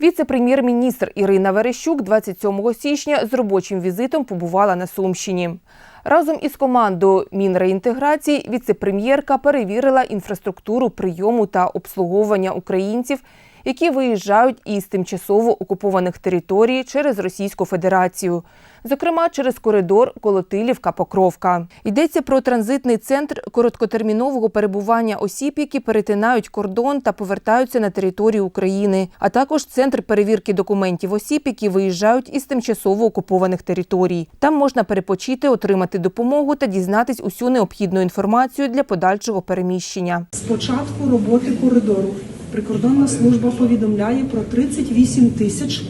Віце-прем'єр-міністр Ірина Верещук 27 січня з робочим візитом побувала на Сумщині. Разом із командою Мінреінтеграції віце-прем'єрка перевірила інфраструктуру прийому та обслуговування українців, які виїжджають із тимчасово окупованих територій через Російську Федерацію, зокрема через коридор Колотилівка-Покровка. Йдеться про транзитний центр короткотермінового перебування осіб, які перетинають кордон та повертаються на територію України, а також центр перевірки документів осіб, які виїжджають із тимчасово окупованих територій. Там можна перепочити, отримати допомогу та дізнатись усю необхідну інформацію для подальшого переміщення. З початку роботи коридору прикордонна служба повідомляє про 38 тисяч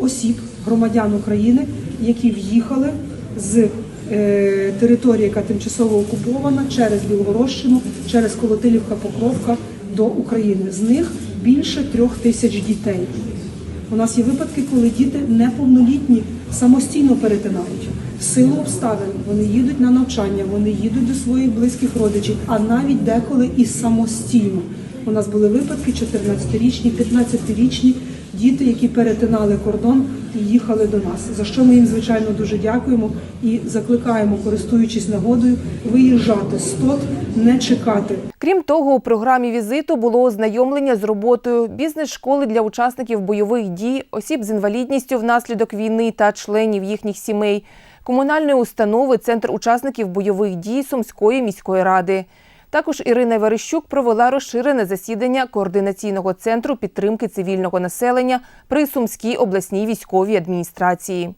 осіб, громадян України, які в'їхали з е, території, яка тимчасово окупована, через Білгородщину, через Колотилівка, Покровка до України. З них більше трьох тисяч дітей. У нас є випадки, коли діти неповнолітні самостійно перетинають. В силу обставин вони їдуть на навчання, вони їдуть до своїх близьких родичів, а навіть деколи і самостійно. У нас були випадки 14-річні, 15-річні діти, які перетинали кордон і їхали до нас. За що ми їм звичайно дуже дякуємо і закликаємо, користуючись нагодою, виїжджати з ТОТ, не чекати. Крім того, у програмі візиту було ознайомлення з роботою бізнес-школи для учасників бойових дій, осіб з інвалідністю внаслідок війни та членів їхніх сімей, комунальної установи Центр учасників бойових дій Сумської міської ради. Також Ірина Верещук провела розширене засідання координаційного центру підтримки цивільного населення при Сумській обласній військовій адміністрації.